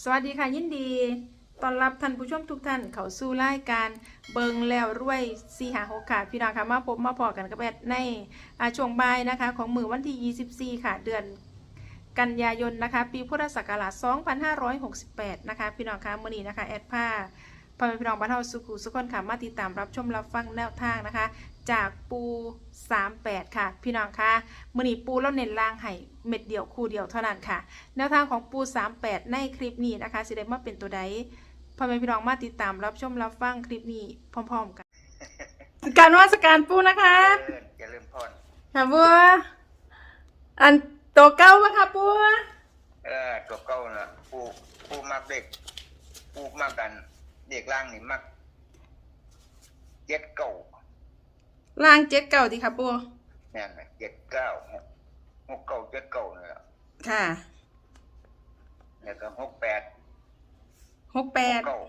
สวัสดีค่ะยินดีต้อนรับท่านผู้ชมทุกท่านเข้าสู่รายการเบิงแล้วรวยสีหาหกค่ะพี่น้องค่ะมาพบมาพอกันกับแอดในช่วงบ่ายนะคะ ของมือวันที่ 24 ค่ะ เดือนกันยายนนะคะ ปีพุทธศักราช 2568 นะคะ พี่น้องค่ะมื่อนี้นะคะแอดผ้าพ่อแม่พี่น้องบ้านเฮาสุขุสุขคนค่ะมาติดตามรับชมรับฟังแนวทางนะคะ จากปู 38 ค่ะ พี่น้องค่ะมื่อนี้ปูแล้วเน้นล่างให้เม็ดเดียวคู่เดียวเท่านั้นค่ะ แนวทางของปู 38 ในคลิปนี้นะคะสิได้มาเป็นตัวใดพ่อแม่พี่น้องมาติดตามรับชมรับฟังคลิปนี้พร้อม ๆ กันการนวัสการปูนะคะเอออย่าลืมพรค่ะบัวอันตัวเก้าปะคะบัวเออตัวเก้าน่ะปูปูมากเด็กปูมากกัน เด็กล่างนี่มักเจ็ดเก้า ล่างเจ็ดเก้าดีค่ะบัวแม่นไหมเจ็ดเก้าหกหกเก้าเจ็ดเก้านี่แหละค่ะแล้วก็หกแปดหกแปดเก้า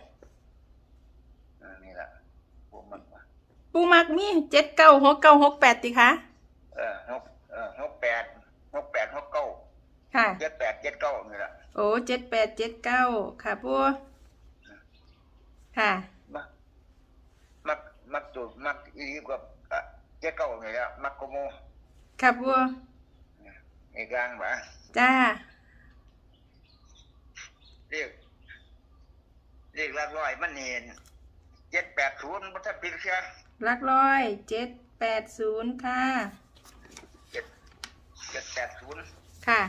อ่านี่แหละปูมันว่าปูมักมีเจ็ดเก้าหกเก้าหกแปดดีคะเออหกเออหกแปดหกแปดหกเก้าค่ะ เจ็ดแปดเจ็ดเก้านี่แหละโอ้เจ็ดแปดเจ็ดเก้าค่ะบัวค่ะ มักมักมักจุดมักอีกกับอะ เจ็ดเก้านี่แหละมักโกโมค่ะบัวในกลางบ่จ้าเรียกเรียกหลักร้อยมันเนียนเจ็ดแปดศูนย์บัตรพิลเชียหลักร้อยเจ็ดแปดศูนย์ค่ะเจ็ดเจ็ดแปดศูนย์ค่ะ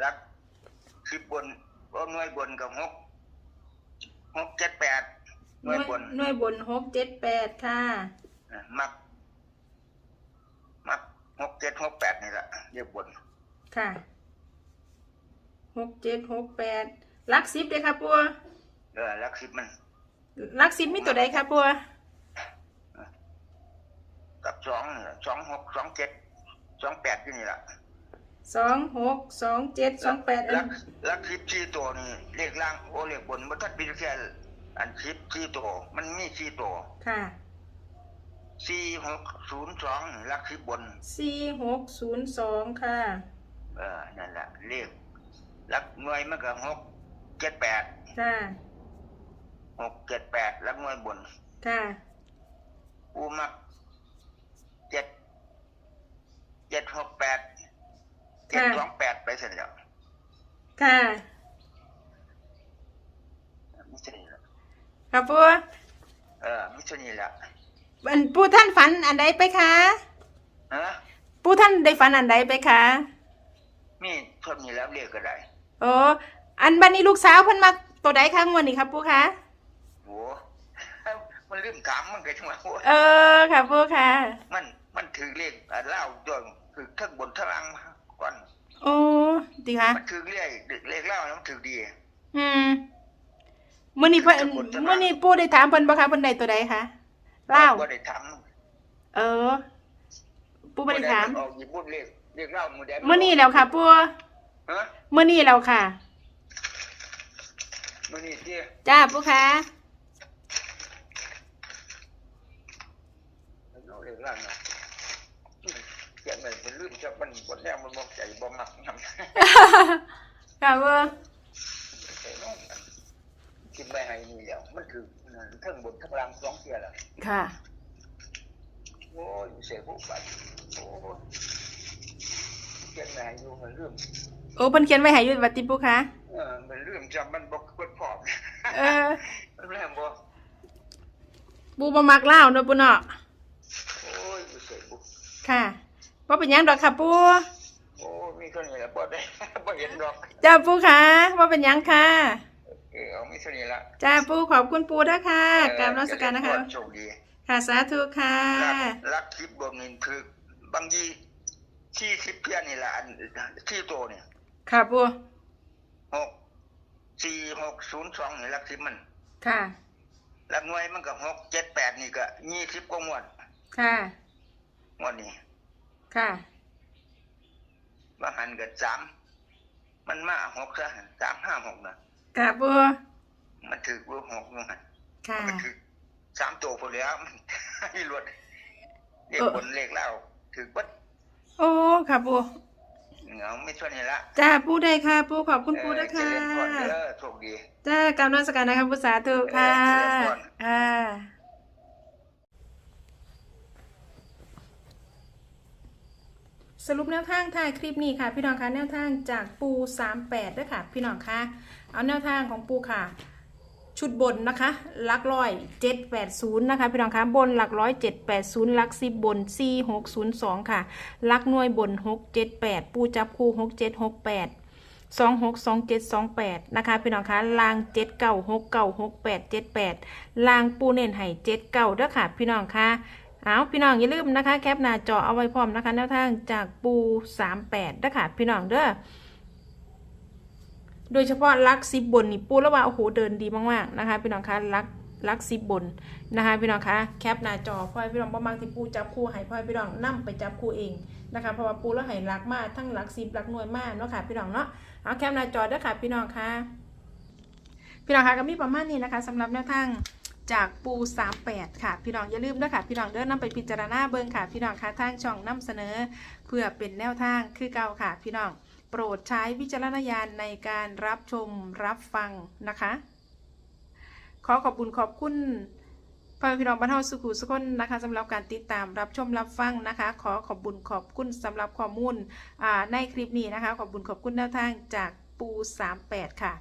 หลักสิบบนว่าหน่วยบนกับหกหกเจ็ดแปดหหน่น่ววยยบนหน่วยบนหกเจ็ดแปดค่ะอะ มัก มักหกเจ็ดหกแปดนี่แหละเรียกบน ค่ะ หกเจ็ดหกแปดลักสิบเลยค่ะปัวเออหลักสิบมันลักสิบมีตัวใดค่ะปัวกับสองนี่แหละสองหกสองเจ็ดสองแปดที่นี่แหละสองหกสองเจ็ดสองแปดหลักหลักสิบสี่ตัวนี่เรียกล่างโอเรียกบนบัตรพิลเชียอันสิบสี่ตัวมันมีสี่ตัวค่ะ สี่หกศูนย์สองลักสิบบน สี่หกศูนย์สองค่ะ เออ นั่นแหละเรียกลักหน่วยมันก็หกเจ็ดแปดค่ะ หกเจ็ดแปดลักหน่วยบนค่ะ อูมักเจ็ดเจ็ดหกแปดเจ็ดสองแปดไปเสร็จแล้วค่ะมิชนี่ละค่ะปัวเออมิชนี่ละ อันปูท่านฝันอันใดไปคะฮะปูท่านได้ฝันอันใดไปคะมีเท่านี้แล้วเรียกก็ได้โอ้อันบันนี้ลูกสาวเพิ่นมาตัวใดคะงวดนี้ครับปูคะโหมันลืมถามมันก็ช่วยโหเออค่ะปูค่ะ มันมันถือเลขอะเล่าจนคือทั้งบนทั้งล่างมาก่อน โอ้ดีคะมันถือเลขเลขเล่าแล้วมันถือดี อืมมื้อนี้เพิ่นจะบ่นจะมามื้อนี้ปู่ได้ถามเพิ่นบ่คะเพิ่นได้ตัวใดคะ เล่าก็ได้ทเออ ปู่ำบ่ได้ถามออกญี่ปุ่นเรียกเรียกเล่ามือแดงมื้อนี้แล้วค่ะ ปู่ฮะมื้อนี้แล้วค่ะ มือนี้ที่จ้าปู่คะเราเรียกเล่าเนาะเขียนไปเป็นลืมจะมันบนแรกมันบอกใจบ่มักทำค่ะปู่กินไปให้นี่แล้วมันคือทั้งบนทั้งล่างสองเทียแหละ ค่ะ โอ้ยเสียผู้ไปโอ้ยเขียนไปให้อยู่มันลืมโอ้เพิ่นเขียนไว้ให้อยู่วัดติปูคะเออมันลืมจำมันบอกเปิดพร้อมเออ มันแรงบ่ปูบ่มักเล่าวเนาะปู่เนาะโอ้ยเสียผู้ค่ะบ่เป็นหยังดอกค่ะปู่โอ้ยมีคนนี้แหละบ่ได้บ่เห็นดอก จ้าปู่คะบ่เป็นหยังค่ะ เออเอามีเท่านี้ละจ้าปู่ขอบคุณปู่ด้วยค่ะกราบนมัสการนะคะโชคดีค่ะสาธุค่ะรักรักคลิปบวกนี่คือบางทีที่คลิปเพื่อนนี่แหละอันที่โตเนี่ยค่ะปู่หกสี่หกศูนย์สองนี่รักคลิปมัน ค่ะรักหน่วยมันก็หกเจ็ดแปดนี่ก็ยี่สิบกว่างวดค่ะงวดนี้ค่ะบางหันก็สามมันมาหกซะสามห้าหกนะ ค่ะปู่มันถือว่าหกนู่นค่ะมันถือสามตัวพอแล้วมันให้รวดเลขเออบนเลขเล่าถือวัดโอ้ค่ะปู่อืเหงาไม่ช่วยนี่ละจ้าปูได้ค่ะปูขอบคุณปูนะเอคะอเจริญพรเด้อโชคดีจ้ากำลังสการนะคะปูสาธุค่ะเออเจริญพร ค่ะ สรุปแนวทางถ่ายคลิปนี้ค่ะ พี่น้องคะแนวทางจากปู 38ด้วยค่ะ พี่น้องคะเอาแนวทางของปูค่ะ ชุดบนนะคะหลักร้อย780นะคะพี่น้องคะบนหลักร้อย780หลัก10บบน 4602 ค่ะหลักหน่วยบน 678 ปูจับคู่ 6768สองหกสองเจ็ดสองแปดนะคะ พี่น้องคะลางเจ็ดเก้าหกเก้าหกแปดเจ็ดแปดลางปูเน่นไห่เจ็ดเก้าเด้อค่ะ พี่น้องคะ เอาพี่น้องอย่าลืมนะคะ แคปหน้าจอเอาไว้พร้อมนะคะแนวทางจากปูสามแปดเด้อค่ะพี่น้องเด้อโดยเฉพาะลักซิบบนนี่ปูแล้วว่าโอ้โหเดินดีมากๆนะคะ พี่น้องคะลักลักซิบบนนะคะ พี่น้องคะแคปหน้าจอพ่อให้พี่น้องบางที่ปูจับคู่ให้พ่อให้พี่น้องนั่ไปจับคู่เองนะคะเพราะว่าปูแล้วให้ลักมากทั้งลักซิบลักหน่วยมากเนาะค่ะพี่น้องเนาะเอาแคปหน้าจอด้วยค่ะพี่น้องคะพี่น้องคะก็มีประมาณนี้นะคะสำหรับแนวทาง จากปู 38 ค่ะ พี่น้องอย่าลืมด้วยค่ะ พี่น้องเดินนำไปพิจารณาเบิ่งค่ะ พี่น้องคะทางช่องนำเสนอ เพื่อเป็นแนวทางคือเก่าค่ะ พี่น้องโปรดใช้วิจารณญาณในการรับชมรับฟังนะคะ ขอขอบคุณขอบคุณพ่อพี่น้องบ้านเฮาสุขุสุขคนนะคะสำหรับการติดตามรับชมรับฟังนะคะ ขอขอบคุณขอบคุณสำหรับข้อมูลอ่าในคลิปนี้นะคะ ขอบคุณขอบคุณแนวทางจากปู 38 ค่ะ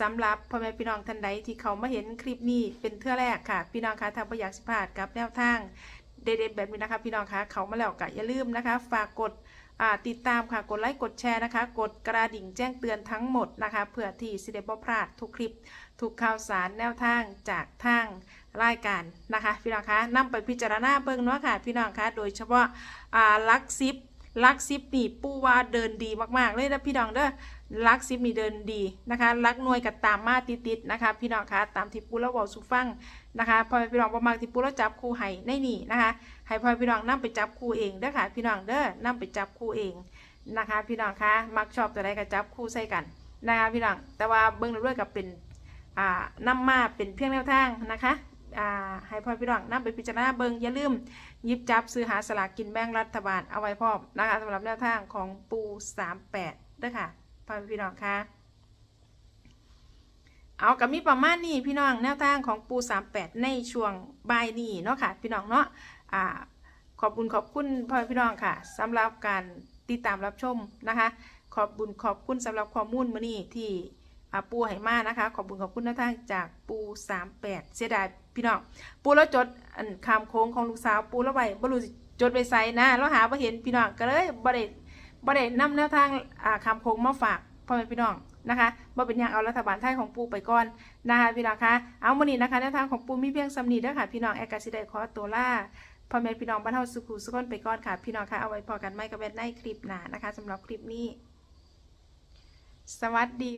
สำหรับพ่อแม่พี่น้องท่านใดที่เขามาเห็นคลิปนี้เป็นเทื่อแรกค่ะ พี่น้องคะทางประหยัดสิพลาดกับแนวทางเด็ดๆแบบนี้นะคะ พี่น้องคะเขามาแล้วก็อย่าลืมนะคะ ฝากกดติดตามค่ะ กดไลค์กดแชร์นะคะ กดกระดิ่งแจ้งเตือนทั้งหมดนะคะเพื่อที่สิเดบพลาดทุกคลิปทุกข่าวสารแนวทางจากทางรายการนะคะ พี่น้องคะนำไปพิจารณาเบิ่งเนาะค่ะ พี่น้องคะโดยเฉพาะลักซิป ลักซิปนี่ปูว่าเดินดีมากๆเลยนะพี่น้องเด้อลักซิปนี่เดินดีนะคะลักหน่วยกับตามมาติดๆนะคะ พี่น้องคะตามที่ปูแล้วบอกสุฟังนะคะพอพี่น้องประมาณที่ปูแล้วจับคู่ให้ในนี่นะคะให้พอพี่น้องนํไปจับคู่เองเด้อค่ะพี่น้องเด้อนํไปจับคู่เองนะคะ พี่น้องคะมักชอบตัวใดก็จับคู่ใส่กันนะคะพี่น้องแต่ว่าเบิ้งด้วยกับเป็นอ่านำมาเป็นเพียงแนวทางนะคะ ให้พ่อพี่น้องนํไปพิจารณาเบิงอย่าลืมยิบจับซื้อหาสลากกินแบ่งรัฐบาลเอาไว้พร้อมนะคะสำหรับแนวทางของปู38ด้วยค่ะพ่อพี่น้องคะเอากับมีประมาณนี้พี่น้องแนวทางของปู 38 ในช่วงบ่ายนี้เนาะค่ะ พี่น้องเนาะอ่าขอบคุณขอบคุณพ่อพี่น้องค่ะสำหรับการติดตามรับชมนะคะ ขอบคุณขอบคุณสำหรับข้อมูลมื้อนี้ที่ อาปูให้มานะคะ ขอบคุณขอบคุณนวทางจากปู38เสียดายพี่น้องปูแล้วจดอันคำโค้งของลูกสาวปูแล้วไว้บ่รู้สิจดไปใส่นะแล้วหาบ่เห็นพี่น้องก็เลยบ่ได้บ่ได้นำแนวทางอ่าคำโค้งมาฝากพ่อแม่พี่น้องนะคะบ่เป็นหยังเอารัฐบาลไทยของปูไปก่อนนะคะพี่น้องคะเอามื้อนี้นะคะแนวทางของปูมีเพียงสำนีเด้อค่ะพี่น้องแอกาสิได้ขอตัวล่าพ่อแม่พี่น้องบ้านเฮาสุขุสุขคนไปก่อนค่ะ พี่น้องคะเอาไว้พอกันไม่กับแม่ในคลิปหน้านะคะสำหรับคลิปนี้ สวัสดี